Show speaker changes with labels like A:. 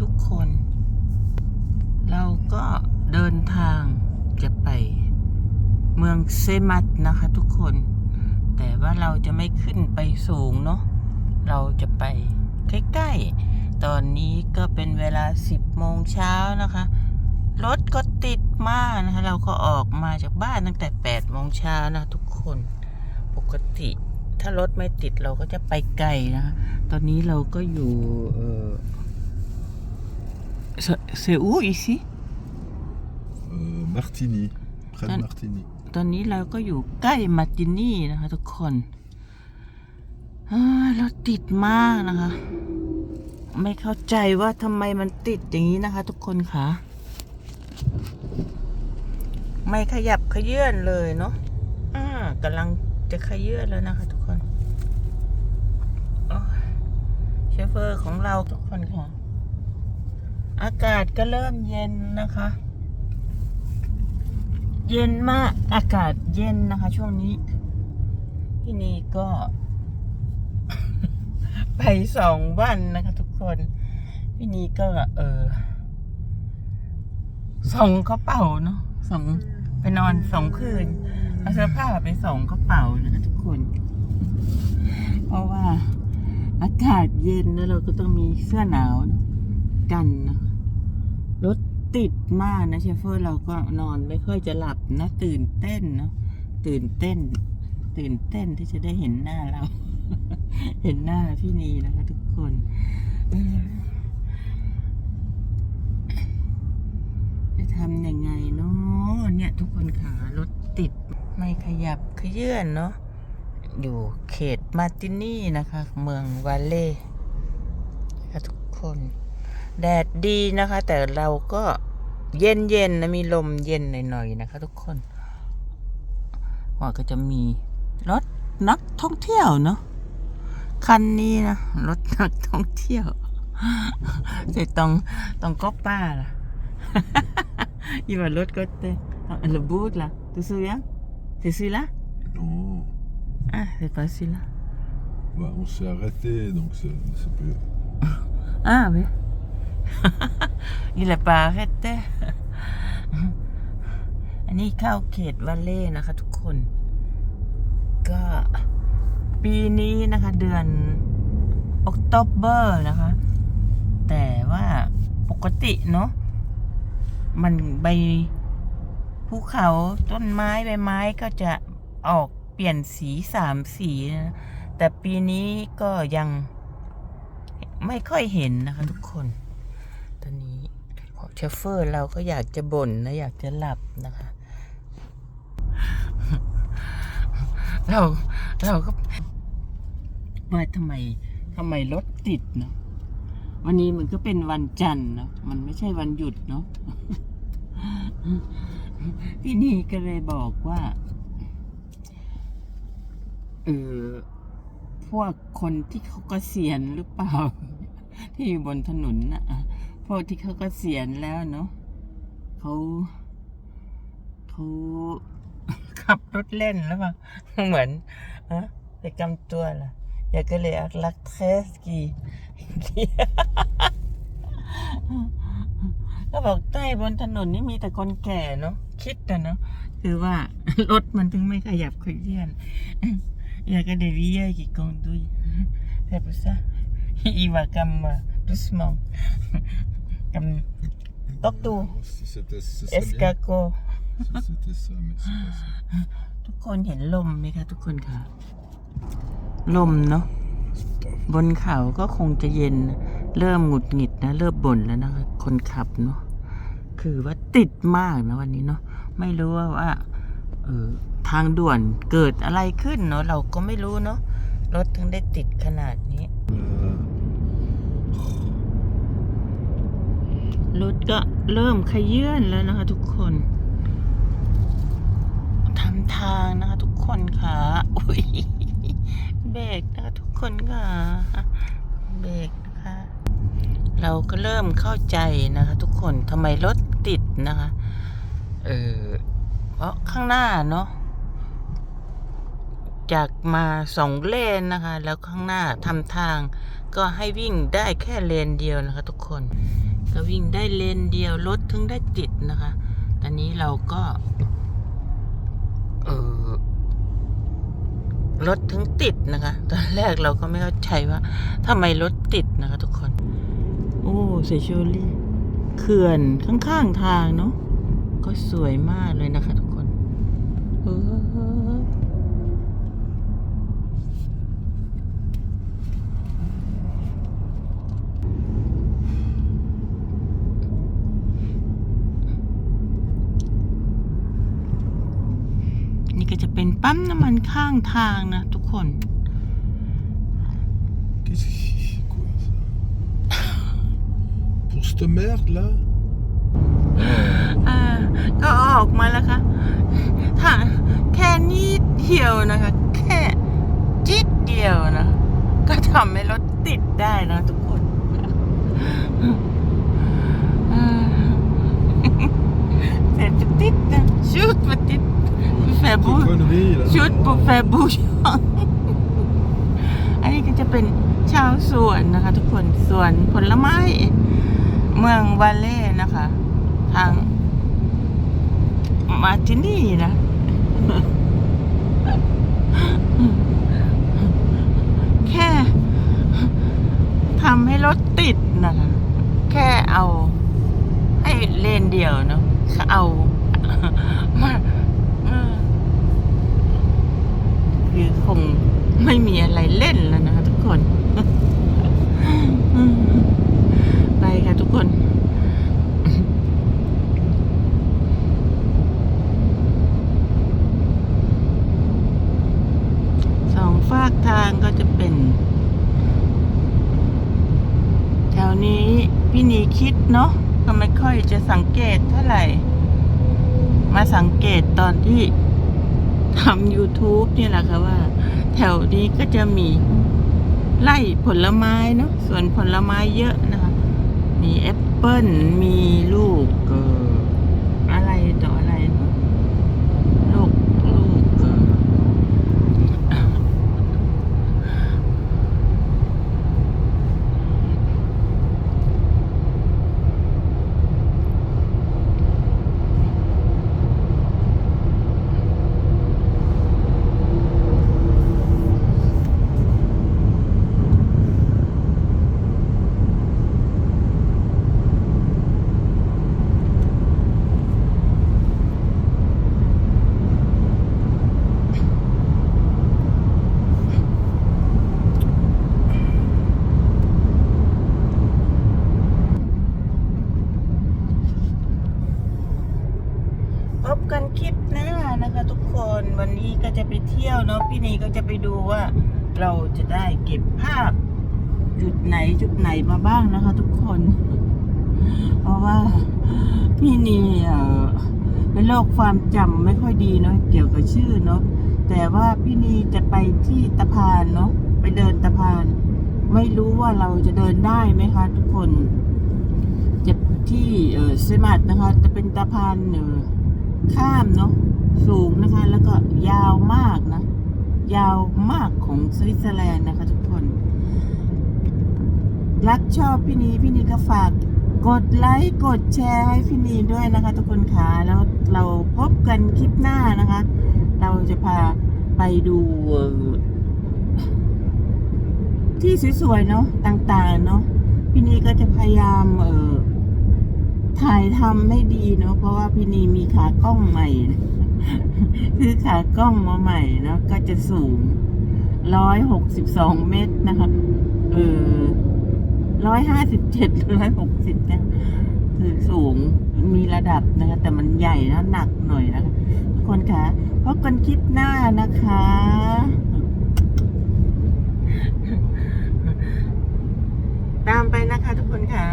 A: ทุกคน เราก็เดินทางจะไปเมืองเซมัตนะคะทุกคน แต่ว่าเราจะไม่ขึ้นไปสูงเนาะเราจะไปใกล้ๆ ตอนนี้ก็เป็นเวลา 10 โมงเช้านะคะ รถก็ติดมากนะคะ เราก็ออกมาจากบ้านตั้งแต่ 8 โมงเช้านะทุกคน ปกติถ้ารถไม่ติดเราก็จะไปไกลนะคะ ตอนนี้เราก็อยู่ เออเซอูอีสิ
B: Euh, Martigny, près de
A: Dans-
B: Martigny.
A: ตอนนี้เราก็อยู่ใกล้มาร์ตินี่นะคะทุกคนอ้ายรถติดมากนะคะ ไม่เข้าใจว่าทำไมมันติดอย่างนี้นะคะ ทุกคนคะไม่ขยับขยื่นเลยเนาะอ่ากำลังจะขยื่นแล้วนะคะ ทุกคนโอ้ยเชฟเฟอร์ของเราทุกคนค่ะ อากาศก็เริ่มเย็นนะคะ เย็นมากอากาศเย็นนะคะ ช่วงนี้ ที่นี่ก็ ไปสองวันนะคะทุกคนพี่นี่ก็ เออส่งกระเป๋าเนาะส่งไปนอนสองคืนเอาเสื้อผ้าไปส่งกระเป๋านะคะทุกคน เพราะว่าอากาศเย็นแล้วเราก็ต้องมีเสื้อหนาวกันนะ รถติดมากนะเชฟเฟอร์เราก็นอนไม่ค่อยจะหลับนะตื่นเต้นเนอะตื่นเต้น ตื่นเต้นที่จะได้เห็นหน้าเรา เห็นหน้าพี่นีนะคะทุกคนจะทำยังไงเนาะเนี่ยทุกคนขารถติดไม่ขยับขยื่นเนาะอยู่เขตมาร์ตินี่นะคะ เมืองวาเล่ค่ะทุกคน แดดดีนะคะ แต่เราก็เย็นเย็นๆนะมีลมเย็นหน่อยๆนะคะ ทุกคนว่าก็จะมีรถนักท่องเที่ยวเนาะคันนี้นะรถนักท่องเที่ยวแต่ต้องต้องก็ป้าล่ะอีว่ารถก็เต้ le bout là tu te souviens c'est celui-là
B: Non.
A: ah c'est pas celui-là
B: Bah, on s'est arrêté, donc c'est c'est plus.
A: Ah oui. Il a pas arrêté. อันนี้เข้าเขตวัลเล่นะคะทุกคน ก็ปีนี้นะคะเดือนออกตเบอร์นะคะ แต่ว่าปกติเนาะมันใบภูเขาต้นไม้ใบไม้ก็จะออกเปลี่ยนสีสามสีนะแต่ปีนี้ก็ยังไม่ค่อยเห็นนะคะทุกคน อนนี้เชฟเฟอร์เราก็อยากจะบ่นนะอยากจะหลับนะคะ เราเราก็ว่าทำไมทำไมรถติดเนาะวันนี้มันก็เป็นวันจันทร์เนาะมันไม่ใช่วันหยุดเนาะที่นี่ก็เลยบอกว่าเออพวกคนที่เขากเกษียณหรือเปล่า ที่อยู่บนถนนน่ะ พวกที่เขาก็เกษียณแล้วเนาะเขาเขาขับรถเล่นแล้วป่ะเหมือนอะไปกำตัวล่ะอยากก็เลยอักลักเทสกีก็บอกใต้บนถนนนี่มีแต่คนแก่เนาะคิดนะเนาะคือว่ารถมันถึงไม่ขยับขยื่น Il y a que des vieilles qui conduisent. C'est pour ça. Il va comme euh, doucement. Comme Toktu,
B: Si c'était ce serait bien.
A: Escargot.
B: Si c'était ça, mais c'est pas ça.
A: ทุกคนเห็นลมไหมคะทุกคนคะลมเนาะ
B: C'est pas
A: บนเขาก็คงจะเย็นเริ่มหงุดหงิดนะ เริ่มบ่นแล้วนะคะคนขับเนาะคือว่าติดมากนะวันนี้เนาะไม่รู้ว่าว่าเออทางด่วนเกิดอะไรขึ้นเนาะเราก็ไม่รู้เนาะรถถึงได้ติดขนาดนี้
B: Euh,
A: รถก็ เริ่มขยื่นแล้วนะคะ ทุกคนทำทางนะคะ ทุกคนค่ะอุ้ยเบรกนะคะทุกคนค่ะเบรกนะคะ เราก็เริ่มเข้าใจนะคะ ทุกคนทำไมรถติดนะคะเออเพราะข้างหน้าเนาะจากมาสองเลนนะคะ แล้วข้างหน้าทำทาง ก็ให้วิ่งได้แค่เลนเดียวนะคะ ทุกคน ก็วิ่งได้เลนเดียวรถถึงได้ติดนะคะ ตอนนี้เราก็ เออรถถึงติดนะคะ ตอนแรกเราก็ไม่เข้าใจว่าทำไมรถติดนะคะ ทุกคน โอ้เซโชลี่เขื่อนข้างๆทางเนาะก็สวยมากเลยนะคะทุกคนเออนี่ก็จะเป็นปั๊มน้ำมันข้างทางนะทุกคน
B: Qu'est-ce que c'est quoi ça Pour cette merde là
A: อ่าก็ออกมาแล้วค่ะถ้าแค่นิดเดียวนะคะ แค่จิดเดียวนะ ก็ทำให้รถติดได้นะทุกคนอ่าเสร็จจะติดนะชุดมาติด แฟบู
B: connerie là
A: ชุดบุฟเฟ่บูชองอันนี้ก็จะเป็นชาวสวนนะคะ ทุกคนสวนผลไม้ เมืองวาเล่นะคะ ทาง มาที่นี่นะ แค่ทำให้รถติดนะคะ แค่เอา ให้เลนเดียวเนาะเอามาเออ คือคงไม่มีอะไรเล่นแล้วนะคะทุกคน ไปค่ะทุกคนสองฝากทางก็จะเป็น แถวนี้พี่นีคิดเนาะก็ไม่ค่อยจะสังเกตเท่าไหร่ มาสังเกตตอนที่ ทำ YouTube เนี่ยแหละค่ะว่า แถวนี้ก็จะมีไร่ผลไม้เนาะส่วนผลไม้เยอะนะคะ มีแอปเปิ้ลมีลูกเกิดอะไรต่ออะไรเนอะลูกลูกเออ พบ กันคลิปหน้านะคะทุกคนวันนี้ก็จะไปเที่ยวเนาะพี่นีก็จะไปดูว่าเราจะได้เก็บภาพ จุดไหนจุดไหนมาบ้างนะคะ ทุกคน เพราะว่าพี่นีเอ่อเป็นโรคความจำไม่ค่อยดีเนาะเกี่ยวกับชื่อเนาะแต่ว่าพี่นีจะไปที่ตะพานเนาะไปเดินตะพาน ไม่รู้ว่าเราจะเดินได้ไหมคะ ทุกคนจะที่เออเซมัดนะคะ จะเป็นตะพานเออ ข้ามเนาะสูงนะคะ แล้วก็ยาวมากนะ ยาวมากของสวิตเซอร์แลนด์นะคะทุกคน รักชอบพี่นีพี่นีก็ฝากกดไลค์กดแชร์ให้พี่นีด้วยนะคะ ทุกคนค่ะแล้วเราพบกันคลิปหน้านะคะ เราจะพาไปดูที่สวยๆเนาะต่างๆเนาะพี่นีก็จะพยายามเออ ถ่ายทำให้ดีเนาะเพราะว่าพี่นีมีขากล้องใหม่คือขากล้องมาใหม่เนาะก็จะสูงร้อยหกสิบสองเมตรนะคะเออร้อยห้าสิบเจ็ดร้อยหกสิบเนี่ยคือสูงมีระดับนะคะ แต่มันใหญ่นะหนักหน่อยนะคะทุกคนคะพบกันคลิปหน้านะคะ ตามไปนะคะทุกคนค่ะ